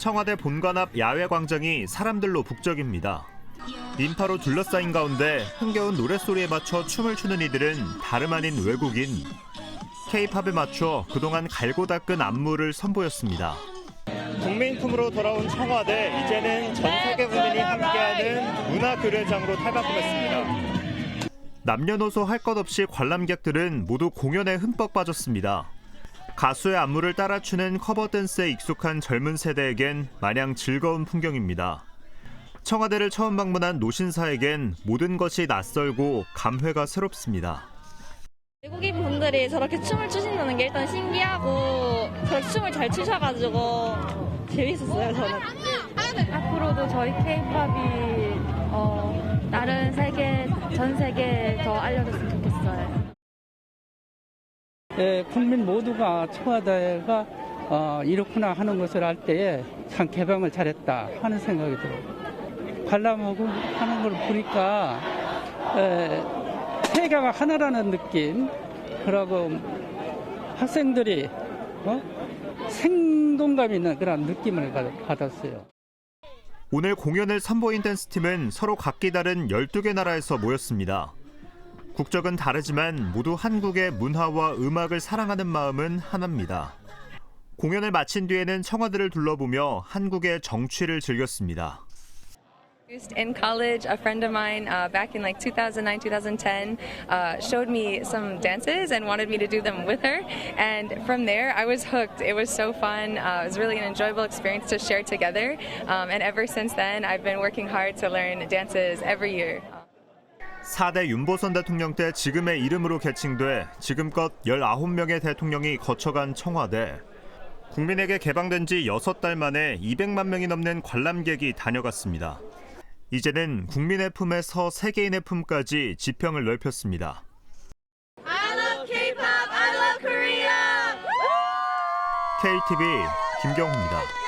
청와대 본관 앞 야외 광장이 사람들로 북적입니다. 인파로 둘러싸인 가운데 흥겨운 노랫소리에 맞춰 춤을 추는 이들은 다름 아닌 외국인. K-팝에 맞춰 그동안 갈고 닦은 안무를 선보였습니다. 국민품으로 돌아온 청와대 이제는 전 세계 국민이 함께하는 문화 교류장으로 탈바꿈했습니다. 남녀노소 할 것 없이 관람객들은 모두 공연에 흠뻑 빠졌습니다. 가수의 안무를 따라 추는 커버 댄스에 익숙한 젊은 세대에겐 마냥 즐거운 풍경입니다. 청와대를 처음 방문한 노신사에겐 모든 것이 낯설고 감회가 새롭습니다. 외국인 분들이 저렇게 춤을 추신다는 게 일단 신기하고 저렇게 춤을 잘 추셔가지고 재밌었어요 저는. 앞으로도 저희 K-팝이 어, 다른 세계, 전 세계에 더 알려졌으면 좋겠어요. 예, 국민 모두가 청와대가 어, 이렇구나 하는 것을 알 때에 참 개방을 잘했다 하는 생각이 들어요. 관람하고 하는 걸 보니까 에, 세계가 하나라는 느낌, 그리고 학생들이 어? 생동감 있는 그런 느낌을 받- 받았어요. 오늘 공연을 선보인 댄스팀은 서로 각기 다른 12개 나라에서 모였습니다. 국적은 다르지만 모두 한국의 문화와 음악을 사랑하는 마음은 하나입니다. 공연을 마친 뒤에는 청와대를 둘러보며 한국의 정취를 즐겼습니다. In college, a friend of mine uh, back in like 2009, 2010 uh, showed me some dances and wanted me to do them with her. And from there, I was hooked. It was so fun. Uh, it was really an enjoyable experience to share together. Um, and ever since then, I've been working hard to learn dances every year. 4대 윤보선 대통령 때 지금의 이름으로 개칭돼 지금껏 19명의 대통령이 거쳐간 청와대. 국민에게 개방된 지 6달 만에 200만 명이 넘는 관람객이 다녀갔습니다. 이제는 국민의 품에서 세계인의 품까지 지평을 넓혔습니다. KTV 김경호입니다.